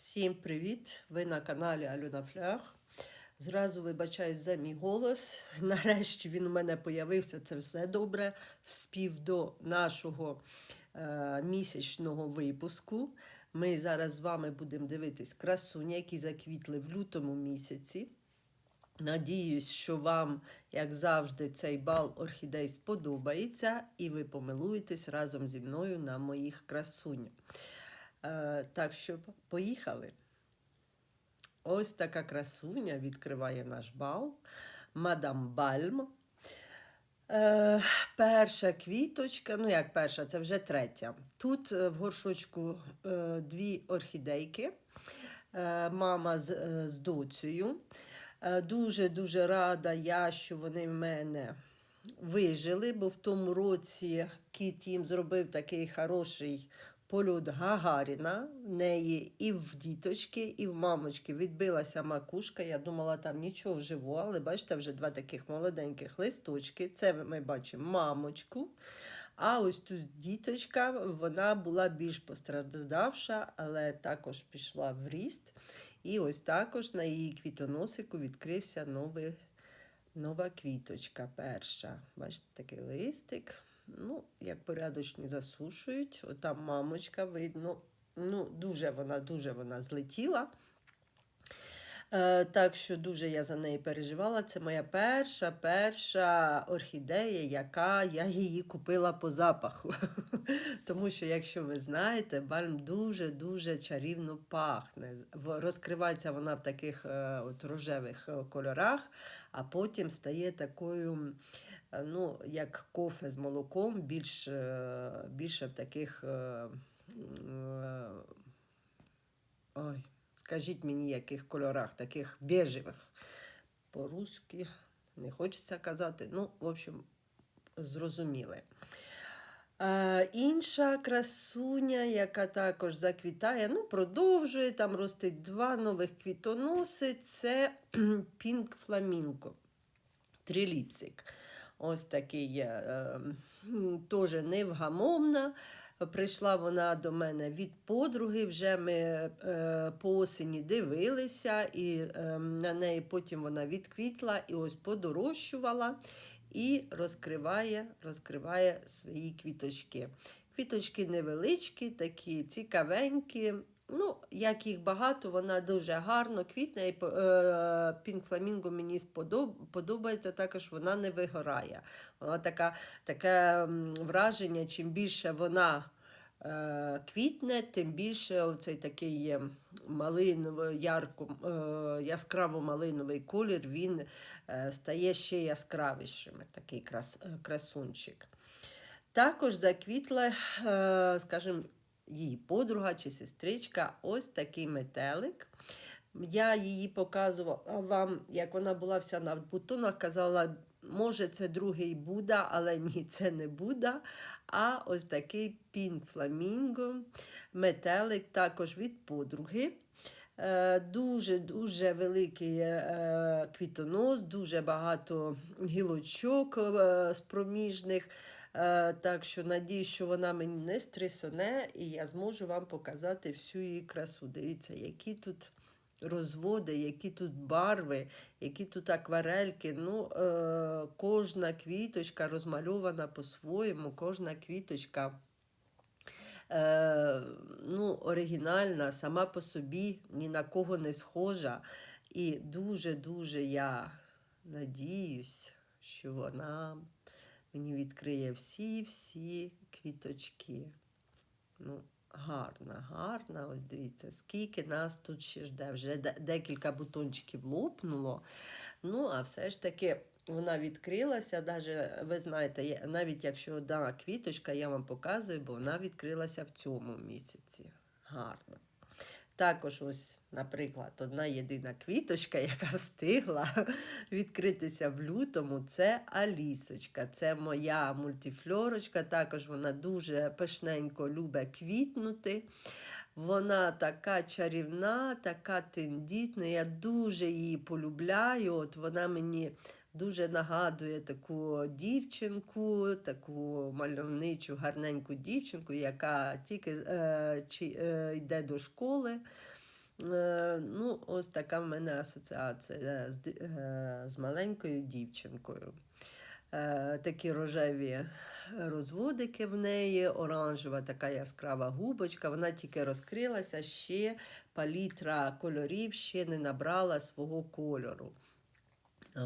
Всім привіт! Ви на каналі Альона Флях. Зразу вибачаюсь за мій голос. Нарешті він у мене появився. Це все добре. Вспів до нашого е, місячного випуску. Ми зараз з вами будемо дивитись красуні, які заквітли в лютому місяці. Надіюсь, що вам, як завжди, цей бал орхідей сподобається, і ви помилуєтесь разом зі мною на моїх красунь. Е, так що поїхали. Ось така красуня відкриває наш бал. Мадам Бальм. Е, перша квіточка, ну як перша, це вже третя. Тут е, в горшочку е, дві орхідейки, е, мама з, е, з доцею. Дуже-дуже рада я, що вони в мене вижили, бо в тому році кіт їм зробив такий хороший польот Гагаріна. В неї і в діточки, і в мамочки відбилася макушка. Я думала, там нічого живого, але бачите, вже два таких молоденьких листочки. Це ми бачимо мамочку. А ось тут діточка, вона була більш постраждавша, але також пішла в ріст. І ось також на її квітоносику відкрився новий, нова квіточка перша. Бачите, такий листик. Ну, як порядочні засушують. Отам мамочка видно. Ну, дуже вона, дуже вона злетіла. Е, так що дуже я за неї переживала. Це моя перша перша орхідея, яка я її купила по запаху. Тому що, якщо ви знаєте, бальм дуже-дуже чарівно пахне. Розкривається вона в таких е, от рожевих е, кольорах, а потім стає такою, ну, як кофе з молоком, більш, е, більше в таких. е, е, Ой, скажіть мені, яких кольорах, таких бежевих. По-русски не хочеться казати. Ну, в общем, зрозуміли. Е, інша красуня, яка також заквітає, ну, продовжує, там ростить два нових квітоноси, це Pink Flamingo. Триліпсик. Ось такий е, теж невгамовна. Прийшла вона до мене від подруги. Вже ми е, по осені дивилися, і е, на неї потім вона відквітла і ось подорожчувала і розкриває, розкриває свої квіточки. Квіточки невеличкі, такі цікавенькі. Ну, як їх багато, вона дуже гарно квітне. І Пінк Фламінго мені подобається також, вона не вигорає. Вона така, таке враження, чим більше вона е, квітне, тим більше оцей такий е, малиновий, ярко, е, яскраво-малиновий колір, він е, стає ще яскравішим, такий крас, е, красунчик. Також заквітла, е, скажімо, її подруга чи сестричка, ось такий метелик. Я її показувала вам, як вона була вся на бутонах, казала, може, це другий Будда, але ні, це не Будда. А ось такий Pink Flamingo, метелик також від подруги. Е, Дуже-дуже великий е, квітонос, дуже багато гілочок е, спроміжних. Е, Так що надію, що вона мені не стресоне, і я зможу вам показати всю її красу. Дивіться, які тут розводи, які тут барви, які тут акварельки. Ну, е, Кожна квіточка розмальована по-своєму, кожна квіточка е, ну, оригінальна, сама по собі, ні на кого не схожа. І дуже-дуже я надіюсь, що вона мені відкриє всі-всі квіточки. Ну, гарна, гарна. Ось дивіться, скільки нас тут ще жде. Вже декілька бутончиків лопнуло. Ну, а все ж таки вона відкрилася. Даже, ви знаєте, навіть якщо одна квіточка, я вам показую, бо вона відкрилася в цьому місяці. Гарно. Також, ось, наприклад, одна єдина квіточка, яка встигла відкритися в лютому, це Алісочка. Це моя мультифлорочка. Також вона дуже пишненько любить квітнути. Вона така чарівна, така тендітна. Я дуже її полюбляю. От вона мені дуже нагадує таку дівчинку, таку мальовничу, гарненьку дівчинку, яка тільки е, чи, е, йде до школи. Е, ну, ось така в мене асоціація з, е, з маленькою дівчинкою. Е, такі рожеві розводики в неї, оранжева така яскрава губочка. Вона тільки розкрилася, ще палітра кольорів ще не набрала свого кольору.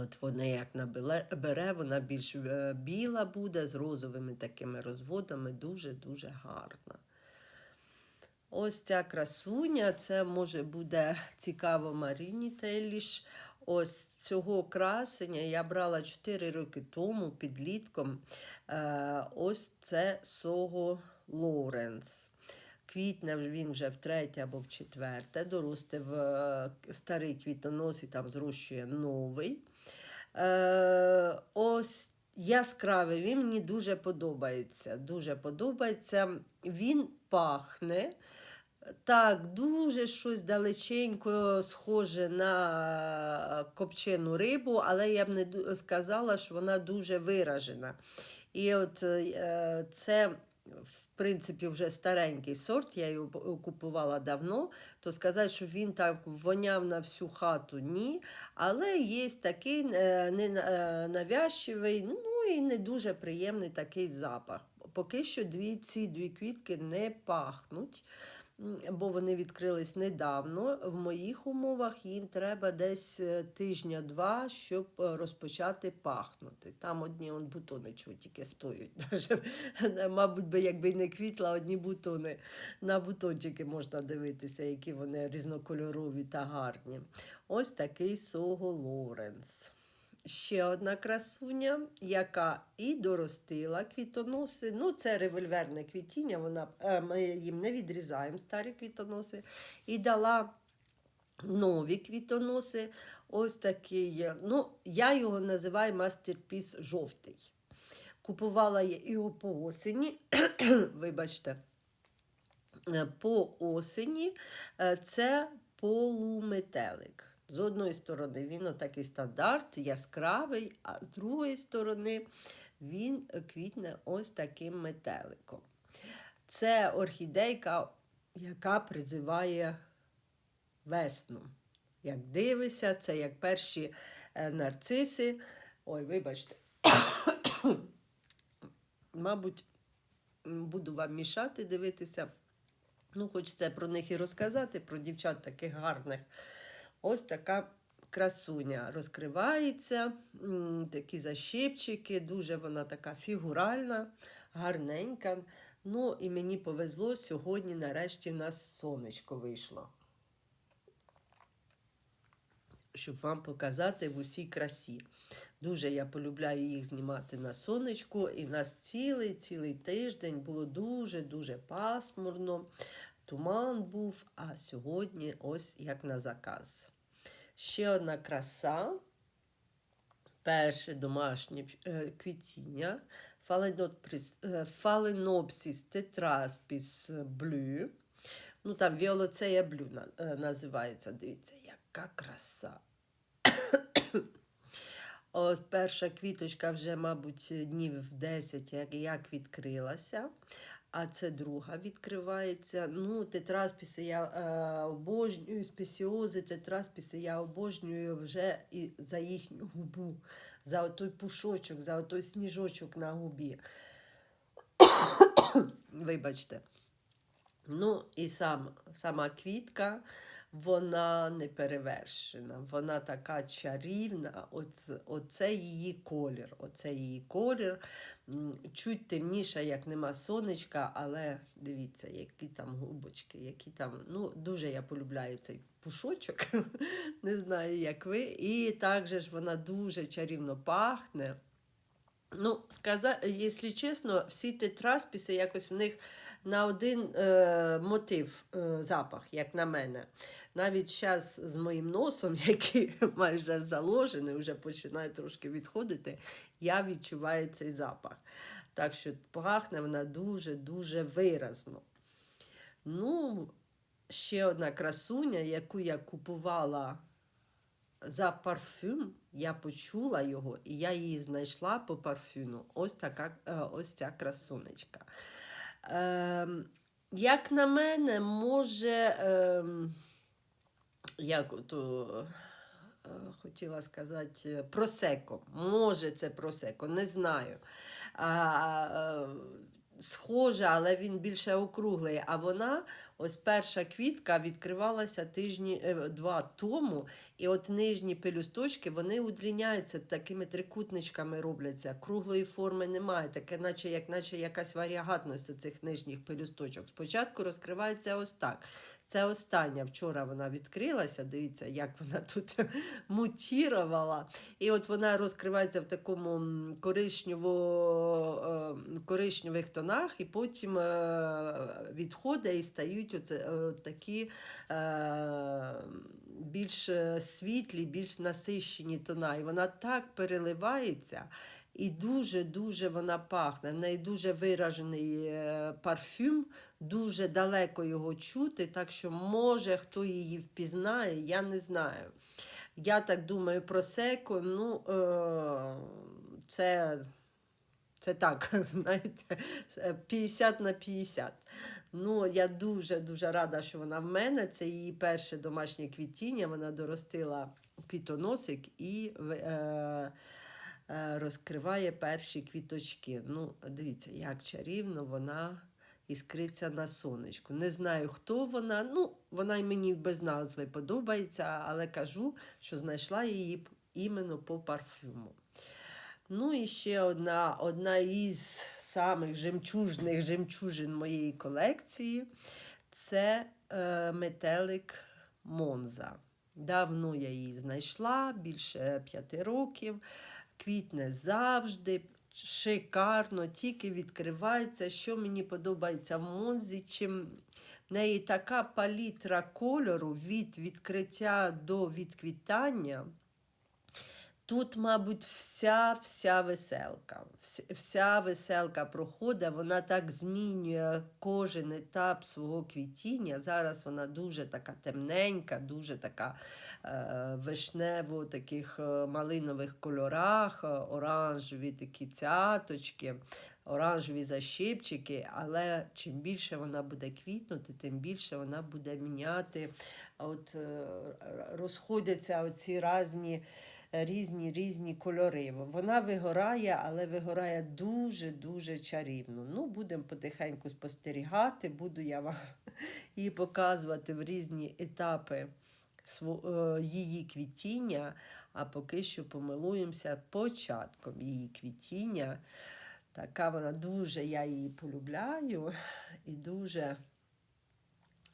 От вона як набере, вона більш е, біла буде з розовими такими розводами, дуже-дуже гарна. Ось ця красуня, це може буде цікаво Маріні Теліш. Ось цього красення я брала 4 роки тому підлітком. Е, ось це Сого Лоуренс. Квітне він вже втретє або в четверте, доростив е, старий квітонос і там зрощує новий. Е, ось яскравий, він мені дуже подобається. Дуже подобається. Він пахне. Так, дуже щось далеченько схоже на копчену рибу, але я б не сказала, що вона дуже виражена. І от е, це, в принципі, вже старенький сорт, я його п- купувала давно, то сказати, що він так воняв на всю хату, ні. Але є такий е, не на- е, ну і не дуже приємний такий запах. Поки що дві, ці дві квітки не пахнуть. Бо вони відкрились недавно. В моїх умовах їм треба десь е, тижня-два, щоб е, розпочати пахнути. Там одні он, бутони чого тільки стоять. Даже, мабуть, би якби не квітла, одні бутони. На бутончики можна дивитися, які вони різнокольорові та гарні. Ось такий Сого Лоренс. Ще одна красуня, яка і доростила квітоноси. Ну, це револьверне квітіння, вона, е, ми їм не відрізаємо старі квітоноси. І дала нові квітоноси. Ось такий. Ну, я його називаю мастерпіс жовтий. Купувала я його по осені. Вибачте. Е, По осені е, це полуметелик. З одної сторони він отакий стандарт, яскравий, а з другої сторони він квітне ось таким метеликом. Це орхідейка, яка призиває весну. Як дивишся, це як перші е, нарциси. Ой, вибачте. Мабуть, буду вам мішати дивитися. Ну, хочеться про них і розказати, про дівчат таких гарних. Ось така красуня розкривається, такі защипчики, дуже вона така фігуральна, гарненька. Ну, і мені повезло, сьогодні нарешті в нас сонечко вийшло. Щоб вам показати в усій красі. Дуже я полюбляю їх знімати на сонечку. І в нас цілий цілий тиждень було дуже-дуже пасмурно. Туман був, а сьогодні ось як на заказ. Ще одна краса. Перше домашнє е, квітіння. Е, тетраспіс блю. Ну там віолоцея блю е, називається. Дивіться, яка краса. Ось перша квіточка вже, мабуть, днів 10, як, як відкрилася. А це друга відкривається. Ну, тетраспіси я е, обожнюю, спесіози, тетраспіси я обожнюю вже і за їхню губу, за той пушочок, за той сніжочок на губі. Вибачте. Ну, і сам, сама квітка, вона не перевершена, вона така чарівна, оце, оце її колір. Оце її колір. Чуть темніша, як нема сонечка, але дивіться, які там губочки, які там. Ну, дуже я полюбляю цей пушочок. Не знаю, як ви. І також ж вона дуже чарівно пахне. Ну, сказа, якщо чесно, всі тетраспіси якось в них на один е, мотив е, запах, як на мене. Навіть зараз з моїм носом, який майже заложений, вже починає трошки відходити, я відчуваю цей запах. Так що пахне вона дуже-дуже виразно. Ну, ще одна красуня, яку я купувала за парфюм, я почула його, і я її знайшла по парфюму. Ось така е, ось ця красунечка. Ем, як на мене, може. Ем, як то е, хотіла сказати, просеко. Може, це просеко, не знаю. А, е, схоже, але він більше округлий. А вона, ось перша квітка відкривалася тижні е, два тому, і от нижні пелюсточки вони удліняються, такими трикутничками робляться. Круглої форми немає, таке, наче, як, наче якась варіагатність цих нижніх пелюсточок. Спочатку розкривається ось так. Це остання. Вчора вона відкрилася. Дивіться, як вона тут мутірувала. І от вона розкривається в такому е, коричневих тонах, і потім е, відходить і стають оце, е, такі більш світлі, більш насищені тона. І вона так переливається. І дуже-дуже вона пахне. В неї дуже виражений е, парфюм, дуже далеко його чути, так що може хто її впізнає, я не знаю. Я так думаю про секо, ну е, це, це так, знаєте, 50 на 50. Ну, я дуже-дуже рада, що вона в мене. Це її перше домашнє квітіння. Вона доростила квітоносик і е, е, розкриває перші квіточки. Ну, дивіться, як чарівно вона іскриться на сонечку. Не знаю, хто вона. Ну, вона й мені без назви подобається, але кажу, що знайшла її іменно по парфюму. Ну і ще одна, одна із самих жемчужних жемчужин моєї колекції це е, метелик Монза. Давно я її знайшла, більше п'яти років. Квітне завжди, шикарно, тільки відкривається. Що мені подобається в Монзі, чим в неї така палітра кольору від відкриття до відквітання. Тут, мабуть, вся вся веселка. Вся веселка проходить, вона так змінює кожен етап свого квітіння. Зараз вона дуже така темненька, дуже така е, вишнево, таких е, малинових кольорах, е, оранжеві такі цяточки, оранжеві защипчики. Але чим більше вона буде квітнути, тим більше вона буде міняти. От е, розходяться оці різні різні різні кольори. Вона вигорає, але вигорає дуже-дуже чарівно. Ну, будемо потихеньку спостерігати, буду я вам її показувати в різні етапи е, її квітіння, а поки що помилуємося початком її квітіння. Така вона дуже, я її полюбляю і дуже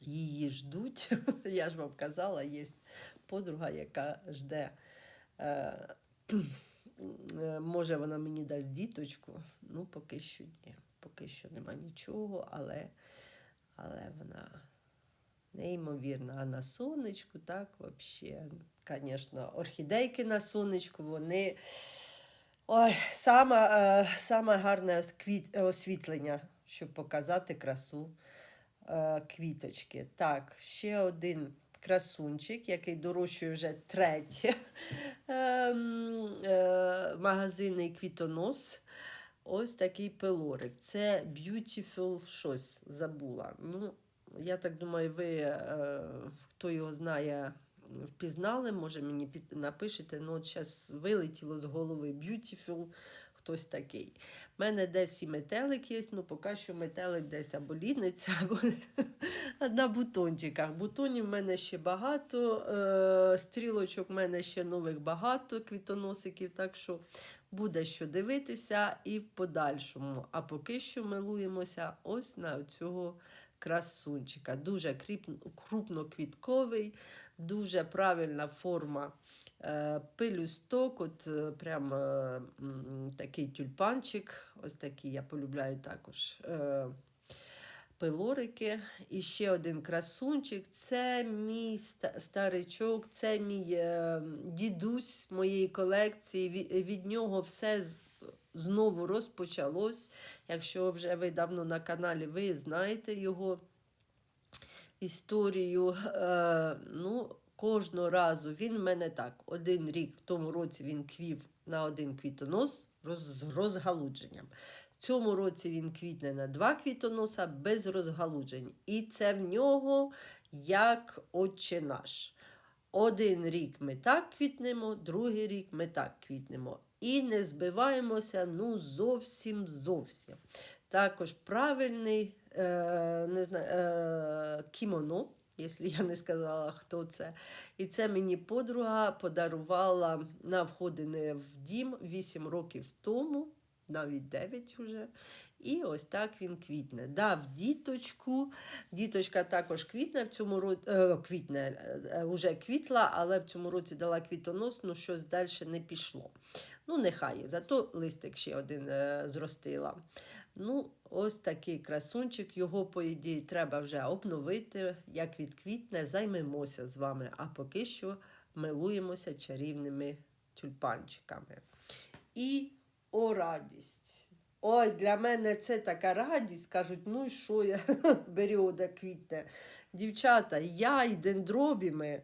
її ждуть. Я ж вам казала, є подруга, яка жде. Е, е, Може, вона мені дасть діточку. Ну, поки що ні. Поки що нема нічого, але, але вона неймовірна. А на сонечку, так, взагалі, звісно, орхідейки на сонечку, вони. Ой, саме, саме гарне освітлення, щоб показати красу е, квіточки. Так, ще один красунчик, який дорощує вже третє. Ем, е, магазинний квітонос. Ось такий пилорик. Це Beautiful щось забула. Ну, я так думаю, ви, е, хто його знає, впізнали, може мені напишете. Ну, от зараз вилетіло з голови Beautiful, хтось такий. У мене десь і метелик є, ну поки що метелик десь або ліниться, або на бутончиках. Бутонів в мене ще багато, е, стрілочок в мене ще нових багато, квітоносиків, так що буде що дивитися і в подальшому. А поки що милуємося ось на цього красунчика. Дуже крупноквітковий, дуже правильна форма е, пелюсток, от е, прям е, такий тюльпанчик, ось такий я полюбляю також. Пилорики. І ще один красунчик. Це мій старичок, це мій дідусь моєї колекції. Від, нього все знову розпочалось. Якщо вже ви давно на каналі, ви знаєте його історію. Ну, кожного разу він в мене так. Один рік в тому році він квів на один квітонос з розгалудженням. В цьому році він квітне на два квітоноса без розгалуджень. І це в нього як отче наш. Один рік ми так квітнемо, другий рік ми так квітнемо. І не збиваємося ну зовсім зовсім. Також правильний е, не знаю, е, кімоно, якщо я не сказала, хто це. І це мені подруга подарувала на входини в дім 8 років тому, навіть 9 вже. І ось так він квітне. Дав діточку. Діточка також квітне в цьому році, е, квітне, е, уже квітла, але в цьому році дала квітонос, ну щось далі не пішло. Ну, нехай, зато листик ще один е, зростила. Ну, ось такий красунчик. Його, по ідеї, треба вже обновити. Як відквітне, займемося з вами. А поки що милуємося чарівними тюльпанчиками. І о радість. Ой, для мене це така радість. Кажуть, ну і що я беріода квітне. Дівчата, я і дендробіми.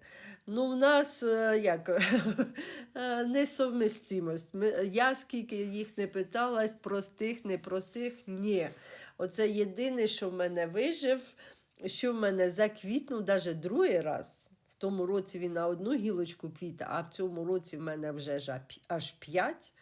Ну, в нас е, як е, несовмістимость. Я скільки їх не питалась, простих, непростих, ні. Оце єдине, що в мене вижив, що в мене заквітнув навіть другий раз. В тому році він на одну гілочку квіта, а в цьому році в мене вже аж п'ять.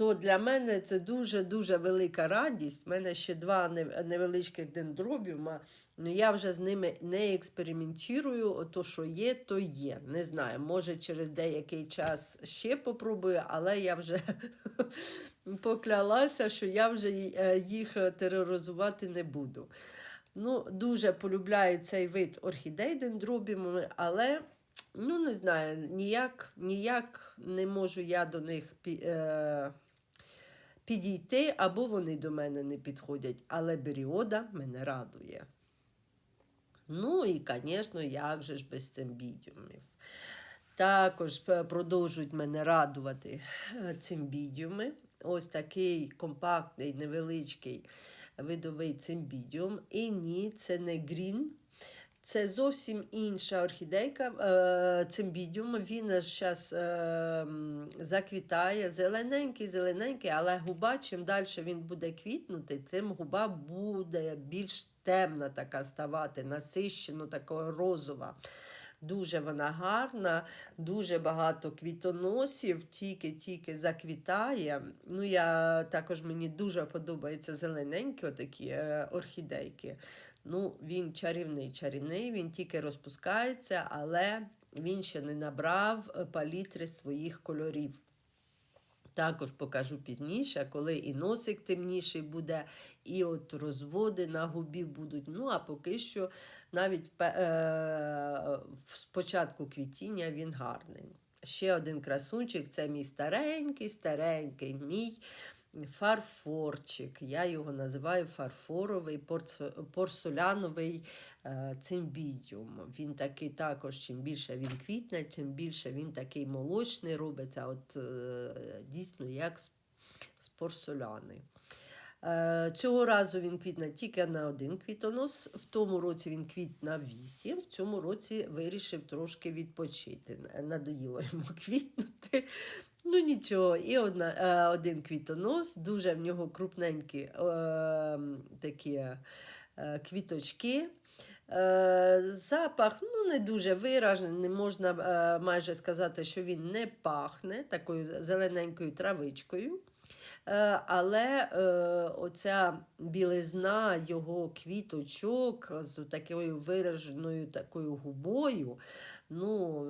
То для мене це дуже-дуже велика радість. У мене ще два невеличких дендробіума. Ну, я вже з ними не експериментую. Ото, що є, то є. Не знаю, може через деякий час ще попробую, але я вже поклялася, що я вже е, їх тероризувати не буду. Ну, дуже полюбляю цей вид орхідей дендробіумами, але ну, не знаю, ніяк, ніяк не можу я до них е, підійти, або вони до мене не підходять. Але беріода мене радує. Ну і, звісно, як же ж без цимбідіумів. Також продовжують мене радувати е, цимбідіуми. Ось такий компактний, невеличкий видовий цимбідіум. І ні, це не грін. Це зовсім інша орхідейка. Е, цимбідіум. Він зараз е, заквітає. Зелененький, зелененький, але губа, чим далі він буде квітнути, тим губа буде більш темна така ставати, насищено, такого розова. Дуже вона гарна, дуже багато квітоносів, тільки-тільки заквітає. Ну, я також мені дуже подобаються зелененькі отакі е, орхідейки. Ну, він чарівний, чарівний, він тільки розпускається, але він ще не набрав е, палітри своїх кольорів. Також покажу пізніше, коли і носик темніший буде, і от розводи на губі будуть. Ну, а поки що навіть е, спочатку квітіння він гарний. Ще один красунчик це мій старенький, старенький, мій фарфорчик. Я його називаю фарфоровий порцеляновий е, цимбідіум. Він такий також, чим більше він квітне, чим більше він такий молочний робиться, от е, дійсно як з, порцеляни. Е, Цього разу він квітне тільки на один квітонос. В тому році він квіт на вісім. В цьому році вирішив трошки відпочити. Надоїло йому квітнути. Ну нічого, і одна, е, один квітонос, дуже в нього крупненькі е, такі е, квіточки. Е, запах ну, не дуже виражений, не можна е, майже сказати, що він не пахне такою зелененькою травичкою. Е, Але е, оця білизна його квіточок з такою вираженою такою губою, ну,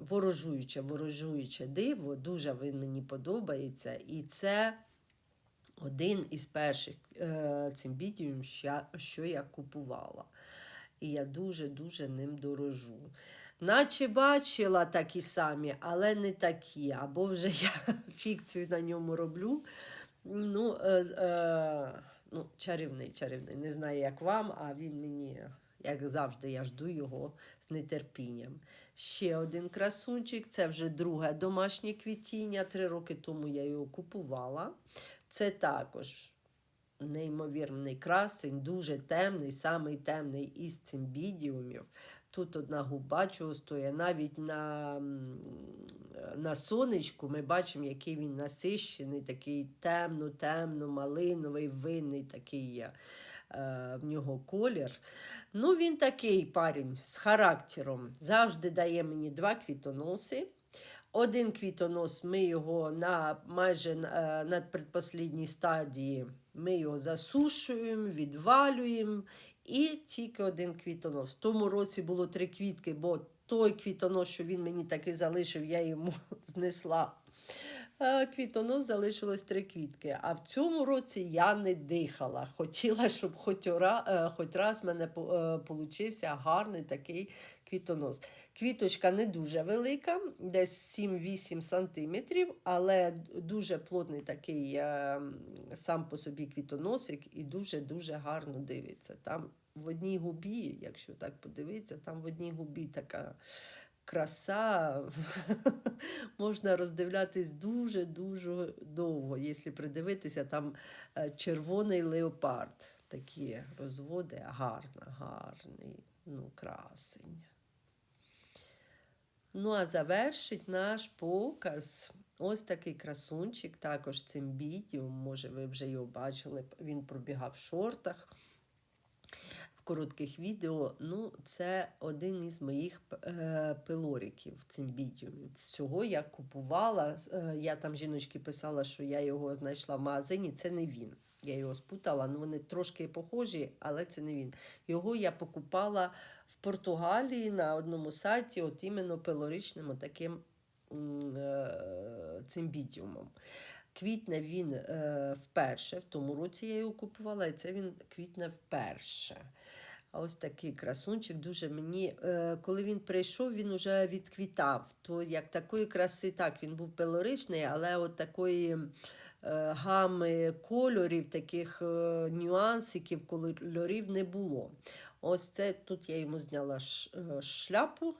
ворожуюче, ворожуюче диво, дуже він мені подобається. І це один із перших е, цимбідіум, що, я купувала. І я дуже-дуже ним дорожу. Наче бачила такі самі, але не такі. Або вже я фікцію на ньому роблю. Ну, е, е, ну, чарівний, чарівний. Не знаю, як вам, а він мені, як завжди, я жду його з нетерпінням. Ще один красунчик, це вже друге домашнє квітіння. Три роки тому я його купувала. Це також неймовірний красень, дуже темний, самий темний із цимбідіумів. Тут одна губа стоїть. Навіть на, на сонечку ми бачимо, який він насищений, такий темно-темно, малиновий, винний такий є. В нього колір. Ну, він такий парень з характером. Завжди дає мені два квітоноси. Один квітонос, ми його на майже е, на предпослідній стадії ми його засушуємо, відвалюємо. І тільки один квітонос. В тому році було три квітки, бо той квітонос, що він мені таки залишив, я йому знесла. А Квітонос залишилось три квітки. А в цьому році я не дихала. Хотіла, щоб хоч, ора, е, хоч раз в мене получився гарний такий квітонос. Квіточка не дуже велика, десь 7-8 сантиметрів, але дуже плотний такий е, сам по собі квітоносик і дуже-дуже гарно дивиться. Там в одній губі, якщо так подивитися, там в одній губі така краса. Можна роздивлятись дуже-дуже довго. Якщо придивитися, там е, червоний леопард. Такі розводи гарно, гарний, ну, красень. Ну, а завершить наш показ ось такий красунчик, також цим відео, може, ви вже його бачили, він пробігав в шортах. Коротких відео, ну, це один із моїх е, пилориків цим відео. Цього я купувала. Е, я там жіночки писала, що я його знайшла в магазині. Це не він. Я його спутала, ну вони трошки похожі, але це не він. Його я покупала в Португалії на одному сайті, от іменно пилоричним таким е, цим бідіумом. Квітне він е, вперше, в тому році я його купувала, і це він квітне вперше. А ось такий красунчик дуже мені, е, коли він прийшов, він вже відквітав. То як такої краси, так, він був пилоричний, але от такої. Е, гами кольорів, таких е, нюансиків, кольорів не було. Ось це тут я йому зняла е, шляпу.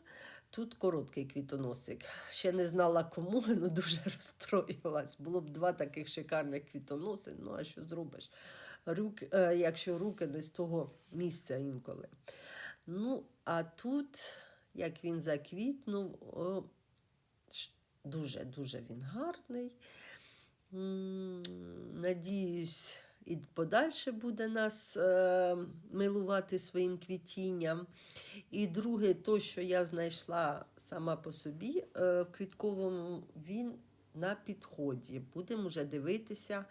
Тут короткий квітоносик. Ще не знала кому, але дуже розстроїлась. Було б два таких шикарних квітоноси, ну а що зробиш? Рук, е, якщо руки не з того місця інколи. Ну, а тут, як він заквітнув, дуже-дуже він гарний. Надіюсь, і подальше буде нас е, милувати своїм квітінням. І друге, то, що я знайшла сама по собі е, в квітковому, він на підході. Будемо вже дивитися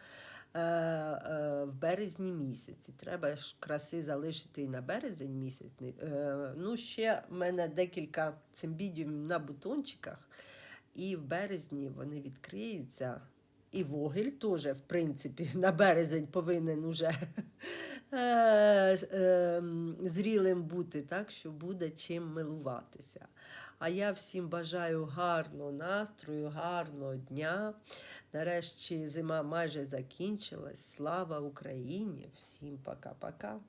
е, е, в березні місяці. Треба ж краси залишити і на березень місяць. Е, ну, ще в мене декілька цимбідіумів на бутончиках, і в березні вони відкриються. І вогель теж, в принципі, на березень повинен уже е, е, зрілим бути, так що буде чим милуватися. А я всім бажаю гарного настрою, гарного дня. Нарешті зима майже закінчилась. Слава Україні! Всім пока-пока.